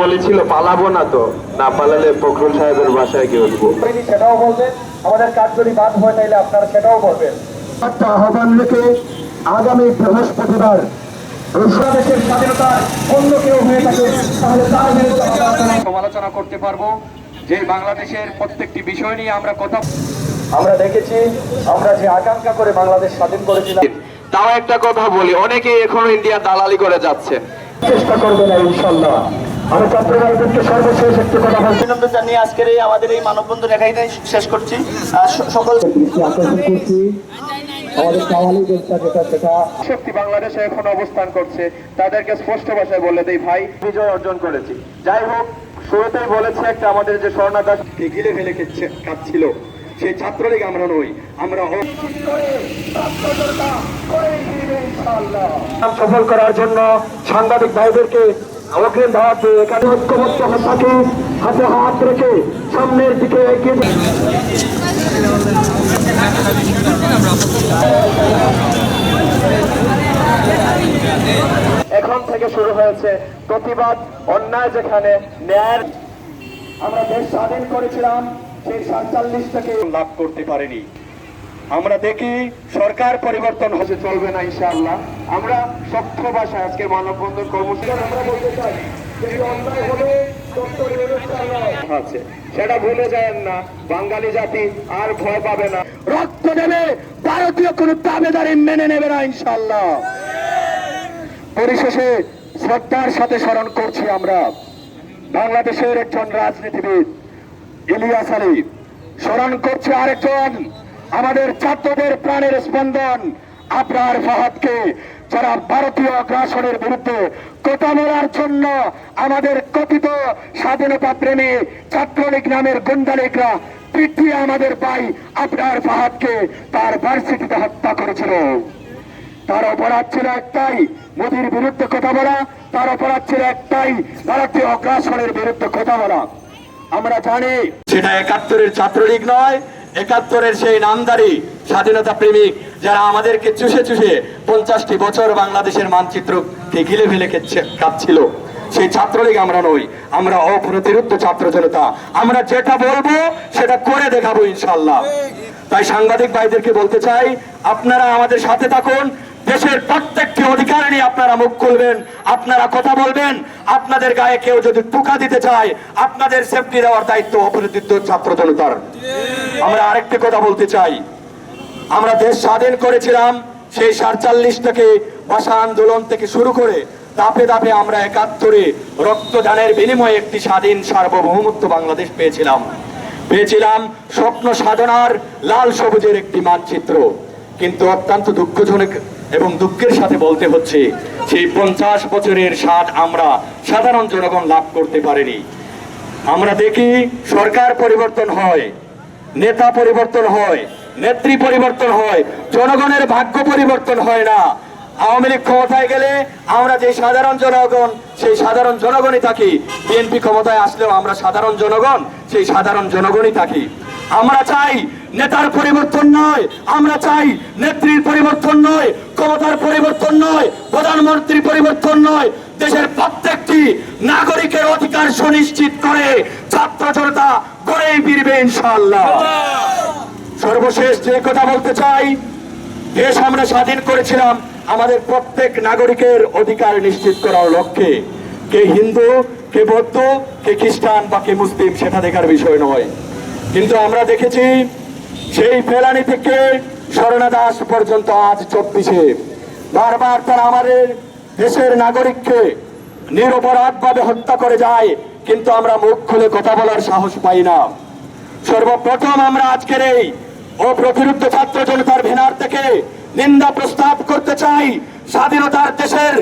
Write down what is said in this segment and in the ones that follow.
বলেছিল পালাবো না তো। না পালালে ফখরুল সাহেবের বাসায় গিয়ে উঠবো। সেটাও বলবেন? আমাদের কাজ যদি বাদ হয়ে তাইলে আপনারা সেটাও বলবেন। একটা আহ্বান রেখে আগামী বৃহস্পতিবার বাংলাদেশের অন্য কেউ হয়ে থাকে তাহলে তার বিরুদ্ধে সমালোচনা করতে পারব যে বাংলাদেশের প্রত্যেকটি বিষয় নিয়ে আমরা কথা আমরা দেখেছি আমরা যে আকাঙ্ক্ষা করে বাংলাদেশ স্বাধীন করেছিলাম তাও একটা কথা বলি অনেকেই এখনও ইন্ডিয়া দালালি করে যাচ্ছে। চেষ্টা করবে না ইনশাল্লাহ আমি সর্বশেষ একটি কথা বলছি। অভিনন্দন জানিয়ে আজকের এই আমাদের এই মানববন্ধন শেষ করছি। সকল আকর্ষণ করছি আমাদের কাওয়ালি দেশটা যেটা সেটা শক্তি বাংলাদেশে এখন অবস্থান করছে। তাদেরকে স্পষ্ট ভাষায় বলে দেই ভাই বিজয় অর্জন করেছি। যাই হোক শুরুতেই বলেছে একটা আমাদের যে স্বর্ণা দাস গিলে ফেলে খেচ্ছে কাঁদছিল সেই ছাত্রলীগ আমরা নই আমরা সফল করার জন্য সাংবাদিক ভাইদেরকে অগ্রিম দিয়ে এখানে ঐক্যবদ্ধ থাকি হাতে হাত রেখে সামনের দিকে এগিয়ে এখন থেকে শুরু হয়েছে প্রতিবাদ অন্যায় যেখানে ন্যায়ের আমরা দেশ স্বাধীন করেছিলাম। সেই লাভ করতে পারিনি। আমরা দেখি সরকার পরিবর্তন হতে চলবে না ইনশাআল্লাহ। আমরা শক্ত ভাষায় আজকে মানববন্ধন কর্মসূচি আমরা বলতে চাই আছে। সেটা ভুলে যায় না। বাঙালি জাতি আর ভয় পাবে না। রক্ত দেবে ভারতীয় কোন দাবেদারি মেনে নেবে না ইনশাআল্লাহ। পরিশেষে শ্রদ্ধার সাথে স্মরণ করছি আমরা। বাংলাদেশের একজন রাজনীতিবিদ ইলিয়াস আলী স্মরণ করছে আরেকজন, আমাদের ছাত্রদের প্রাণের স্পন্দন। আপনার ফাহাদকে যারা ভারতীয় আগ্রাসনের বিরুদ্ধে কথা বলার জন্য আমাদের কথিত স্বাধীনতা প্রেমী ছাত্রলীগ নামের গুন্ডালিকরা পিটিয়ে আমাদের ভাই আপনার ফাহাদকে, তার ভার্সিটিতে হত্যা করেছিল। তার অপরাধ ছিল একটাই, মোদির বিরুদ্ধে কথা বলা, তার অপরাধ ছিল একটাই, ভারতীয় অগ্রাসনের বিরুদ্ধে কথা বলা। আমরা জানি সেটা একাত্তরের ছাত্রলীগ নয়, একাত্তরের সেই নামদারি স্বাধীনতা প্রেমিক যারা আমাদেরকে চুষে চুষে পঞ্চাশটি বছর বাংলাদেশের মানচিত্রকে গিলে ফেলে খাচ্ছিল সেই ছাত্রলীগ আমরা নই, আমরা অপ্রতিরোধ ছাত্র জনতা। আমরা যেটা বলব, সেটা করে দেখাবো ইনশাল্লাহ। তাই সাংবাদিক ভাইদেরকে বলতে চাই, আপনারা আমাদের সাথে থাকুন দেশের প্রত্যেকটি অধিকার নিয়ে আপনারা মুখ খুলবেন, আপনারা কথা বলবেন, আপনাদের গায়ে কেউ যদি টুকা দিতে চায়, আপনাদের সেফটি দেওয়ার দায়িত্ব অপরিচিত ছাত্র জনতার। আমরা আরেকটি কথা বলতে চাই। আমরা দেশ স্বাধীন করেছিলাম, সেই সাতচল্লিশ থেকে ভাষা আন্দোলন থেকে শুরু করে দাপে দাপে আমরা একাত্তরে রক্তদানের বিনিময়ে একটি স্বাধীন, সার্বভৌমত্ব বাংলাদেশ পেয়েছিলাম। পেয়েছিলাম স্বপ্ন সাধনার লাল সবুজের একটি মানচিত্র, কিন্তু অত্যন্ত দুঃখজনক এবং দুঃখের সাথে বলতে হচ্ছে, সেই পঞ্চাশ বছরের স্বাদ আমরা সাধারণ জনগণ লাভ করতে পারিনি। আমরা দেখি সরকার পরিবর্তন হয়, নেতা পরিবর্তন হয়, নেত্রী পরিবর্তন হয়, জনগণের ভাগ্য পরিবর্তন হয় না। আওয়ামী লীগ ক্ষমতায় গেলে আমরা যে সাধারণ জনগণ, সেই সাধারণ জনগণই থাকি। বিএনপি ক্ষমতায় আসলেও আমরা সাধারণ জনগণ, সেই সাধারণ জনগণই থাকি। আমরা চাই নেতার পরিবর্তন নয়, আমরা চাই নেত্রীর পরিবর্তন নয়, ক্ষমতার পরিবর্তন নয়, প্রধানমন্ত্রীর পরিবর্তন নয়। দেশের প্রত্যেকটি নাগরিকের অধিকার সুনিশ্চিত করে ছাত্র জনতা গড়েই ফিরবে ইনশাআল্লাহ। সর্বশেষ যে কথা বলতে চাই, দেশ আমরা স্বাধীন করেছিলাম আমাদের প্রত্যেক নাগরিকের অধিকার নিশ্চিত করার লক্ষ্যে। কে হিন্দু, কে বৌদ্ধ, কে খ্রিস্টান বা কে মুসলিম, সেটা দেখার বিষয় নয়। কিন্তু আমরা দেখেছি সেই ফেলানি থেকে স্বর্ণা দাস পর্যন্ত আজ চব্বিশে। বারবার তারা আমাদের দেশের নাগরিককে নিরপরাধভাবে হত্যা করে যায়, কিন্তু আমরা মুখ খুলে কথা বলার সাহস পাই না। সর্বপ্রথম আমরা আজকের এই অপ্রতিরুদ্ধ ছাত্র জনতার ভেনার থেকে নিন্দা প্রস্তাব করতে চাই স্বাধীনতার দেশের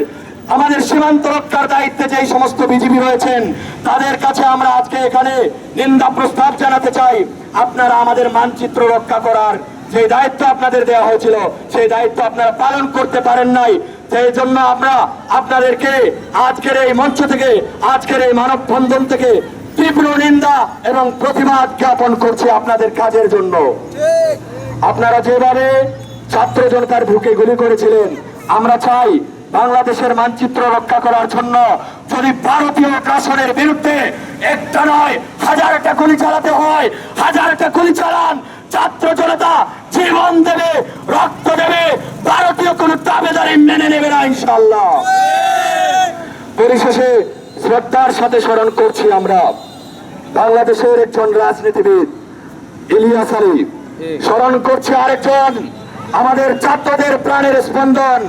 আমাদের সীমান্ত রক্ষার দায়িত্বে যেই সমস্ত বিজিবি রয়েছেন, তাদের কাছে আমরা আজকে এখানে নিন্দা প্রস্তাব জানাতে চাই। আপনারা আমাদের মানচিত্র রক্ষা করার যে দায়িত্ব আপনাদের দেওয়া হয়েছিল, সেই দায়িত্ব আপনারা পালন করতে পারেন নাই। সেই জন্য আমরা আপনাদেরকে আজকের এই মঞ্চ থেকে, আজকের এই মানববন্ধন থেকে তীব্র নিন্দা এবং প্রতিবাদ জ্ঞাপন করছি আপনাদের কাজের জন্য। আপনারা যেভাবে ছাত্র জনতার বুকে গুলি করেছিলেন, আমরা চাই বাংলাদেশের মানচিত্র রক্ষা করার জন্য যদি ভারতীয় আগ্রাসনের বিরুদ্ধে একটা নয় হাজারটা গুলি চালাতে হয় হাজারটা গুলি চালান ছাত্র জনতা জীবন দেবে রক্ত দেবে ভারতীয় কোন দাবেদারি মেনে নেবে না ইনশাল্লাহ পরিশেষে শ্রদ্ধার সাথে স্মরণ করছি আমরা বাংলাদেশের একজন রাজনীতিবিদ ইলিয়াস আলী। স্মরণ করছে আরেকজন আমাদের ছাত্রদের প্রাণের স্পন্দন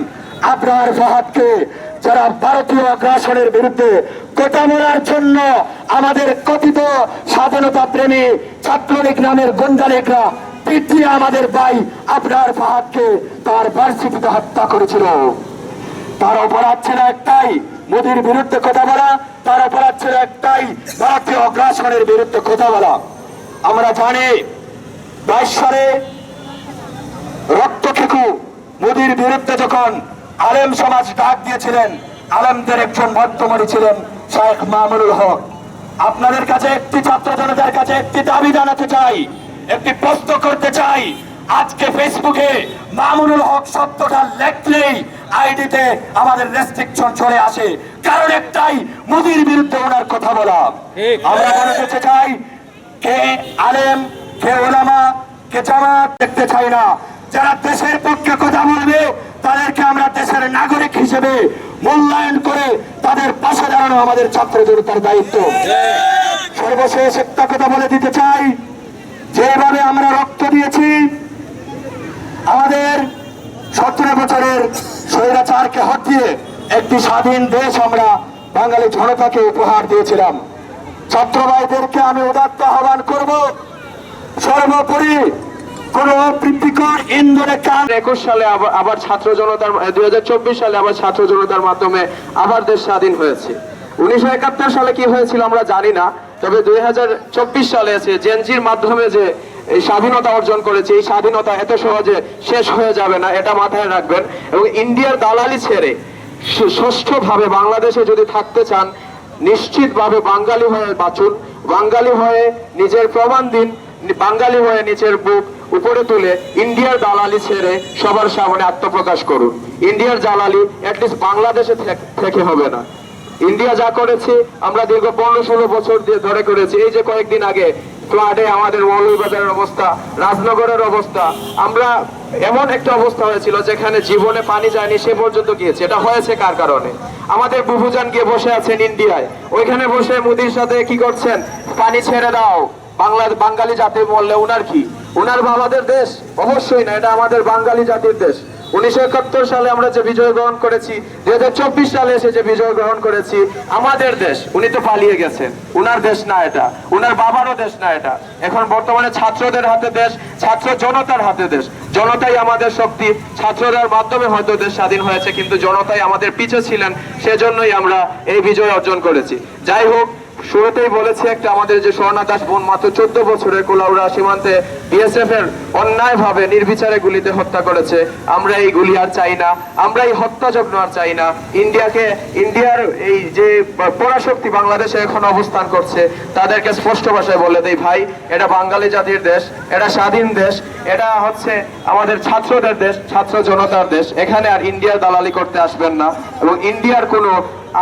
আপনার ফাহাদকে যারা ভারতীয় আগ্রাসনের বিরুদ্ধে কোটা মরার জন্য আমাদের কথিত স্বাধীনতা প্রেমী ছাত্রলীগ নামের গন্ডালেকরা পিটিয়ে আমাদের ভাই আপনার ফাহাদকে তার বার্ষিকীতে হত্যা করেছিল। তার অপরাধ ছিল একটাই, মোদির বিরুদ্ধে কথা বলা, তার অপরাধ ছিল একটাই, ভারতীয় অগ্রাসনের বিরুদ্ধে কথা বলা। আমরা জানি বাইশ সালে রক্তক্ষেকু মোদির বিরুদ্ধে যখন আলেম সমাজ ডাক দিয়েছিলেন। আলেমদের একজন মধ্যমণি ছিলেন শেখ মামুনুল হক। আপনাদের কাছে একটি ছাত্র জনতার কাছে একটি দাবি জানাতে চাই একটি প্রশ্ন করতে চাই। আজকে ফেসবুকে মামুনুল হক শব্দটা লেখলেই আইডিতে আমাদের রেস্ট্রিকশন চলে আসে। কারণ একটাই মোদির বিরুদ্ধে ওনার কথা বলা। আমরা মনে করতে চাই কে আলেম কে ওলামা কে জামাত দেখতে চাই না। যারা দেশের পক্ষে কথা বলবে তাদেরকে আমরা দেশের নাগরিক হিসেবে মূল্যায়ন করে তাদের পাশে দাঁড়ানো আমাদের ছাত্র জনতার দায়িত্ব। সর্বশেষ একটা কথা বলে দিতে চাই, যেভাবে আমরা রক্ত দিয়েছি, আমাদের সতেরো বছরের স্বৈরাচারকে হটিয়ে একটি স্বাধীন দেশ আমরা বাঙালি জনতাকে উপহার দিয়েছিলাম। ছাত্র ভাইদেরকে আমি উদাত্ত আহ্বান করব। সর্বোপরি কোন একুশ সালে আবার ছাত্র জনতার সালে আবার ছাত্র জনতার মাধ্যমে আবার দেশ স্বাধীন হয়েছে। উনিশশো একাত্তর সালে কি হয়েছিল আমরা জানি না, তবে দুই হাজার চব্বিশ সালে জেনজির মাধ্যমে যে এই স্বাধীনতা অর্জন করেছে, এই স্বাধীনতা এত সহজে শেষ হয়ে যাবে না, এটা মাথায় রাখবেন। এবং ইন্ডিয়ার দালালি ছেড়ে ষষ্ঠভাবে বাংলাদেশে যদি থাকতে চান, নিশ্চিতভাবে বাঙালি হয়ে বাঁচুন। বাঙালি হয়ে নিজের প্রমাণ দিন, বাঙালি হয়ে নিজের বুক উপরে তুলে ইন্ডিয়ার দালালি ছেড়ে সবার সামনে আত্মপ্রকাশ করুন। ইন্ডিয়ার দালালি অ্যাটলিস্ট বাংলাদেশে থেক- হবে না। ইন্ডিয়া যা করেছে, আমরা দীর্ঘ পনেরো ষোলো বছর দিয়ে ধরে করেছি। এই যে কয়েকদিন আগে ফ্লাডে আমাদের মৌলভীবাজারের অবস্থা, রাজনগরের অবস্থা, আমরা এমন একটা অবস্থা হয়েছিল যেখানে জীবনে পানি যায়নি সে পর্যন্ত গিয়েছে। এটা হয়েছে কার কারণে? আমাদের বুবুজান গিয়ে বসে আছেন ইন্ডিয়ায়। ওইখানে বসে মোদির সাথে কি করছেন? পানি ছেড়ে দাও। বাংলা, বাঙালি জাতি বললে ওনার কি? উনার বাবাদের দেশ? অবশ্যই না, এটা আমাদের বাঙালি জাতির দেশ। উনিশশো একাত্তর সালে আমরা যে বিজয় গ্রহণ করেছি দুই হাজার চব্বিশ সালে এসে যে বিজয় গ্রহণ করেছি, আমাদের দেশ, উনি তো পালিয়ে গেছেন। উনার দেশ না এটা, উনার বাবারও দেশ না এটা। এখন বর্তমানে ছাত্রদের হাতে দেশ, ছাত্র জনতার হাতে দেশ। জনতাই আমাদের শক্তি, ছাত্রদের মাধ্যমে হয়তো দেশ স্বাধীন হয়েছে, কিন্তু জনতাই আমাদের পিছে ছিলেন, সেজন্যই আমরা এই বিজয় অর্জন করেছি। যাই হোক শুরুতেই বলেছি একটা আমাদের যে স্বর্ণা দাস বোন মাত্র চোদ্দ বছরের কোলাউড়া সীমান্তে বিএসএফ এর অন্যায় ভাবে নির্বিচারে গুলিতে হত্যা করেছে। আমরা এই গুলি আর চাই না। আমরা এই হত্যাযজ্ঞ আর চাই না। ইন্ডিয়াকে, ইন্ডিয়ার এই যে পরাশক্তি বাংলাদেশে এখন অবস্থান করছে, তাদেরকে স্পষ্ট ভাষায় বলে দেই, ভাই, এটা বাঙালি জাতির দেশ, এটা স্বাধীন দেশ, এটা হচ্ছে আমাদের ছাত্রদের দেশ, ছাত্র জনতার দেশ। এখানে আর ইন্ডিয়ার দালালি করতে আসবেন না। এবং ইন্ডিয়ার কোনো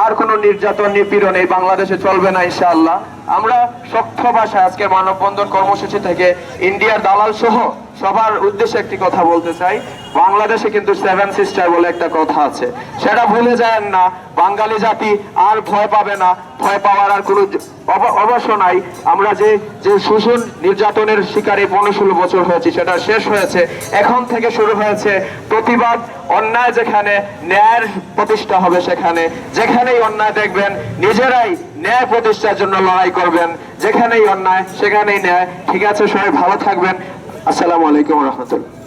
আর কোনো নির্যাতন নিপীড়ন এই বাংলাদেশে চলবে না ইনশাআল্লাহ। আমরা শক্ত ভাষায় আজকে মানববন্ধন কর্মসূচি থেকে ইন্ডিয়ার দালাল সহ সবার উদ্দেশ্যে একটি কথা বলতে চাই। বাংলাদেশে কিন্তু সেভেন সিস্টার বলে একটা কথা আছে। সেটা ভুলে যায় না। বাঙালি জাতি আর ভয় পাবে না। ভয় পাওয়ার আর কোনো অব- অবশ্য নাই। আমরা যে যে শোষণ নির্যাতনের শিকারে পনেরো ষোলো বছর হয়েছি, সেটা শেষ হয়েছে। এখন থেকে শুরু হয়েছে প্রতিবাদ। অন্যায় যেখানে ন্যায়ের প্রতিষ্ঠা হবে সেখানে। যেখানেই অন্যায় দেখবেন, নিজেরাই ন্যায় প্রতিষ্ঠার জন্য লড়াই করবেন, যেখানেই অন্যায়, সেখানেই ন্যায়। ঠিক আছে, সবাই ভালো থাকবেন। আসসালামু আলাইকুম রহমতুল্লাহ।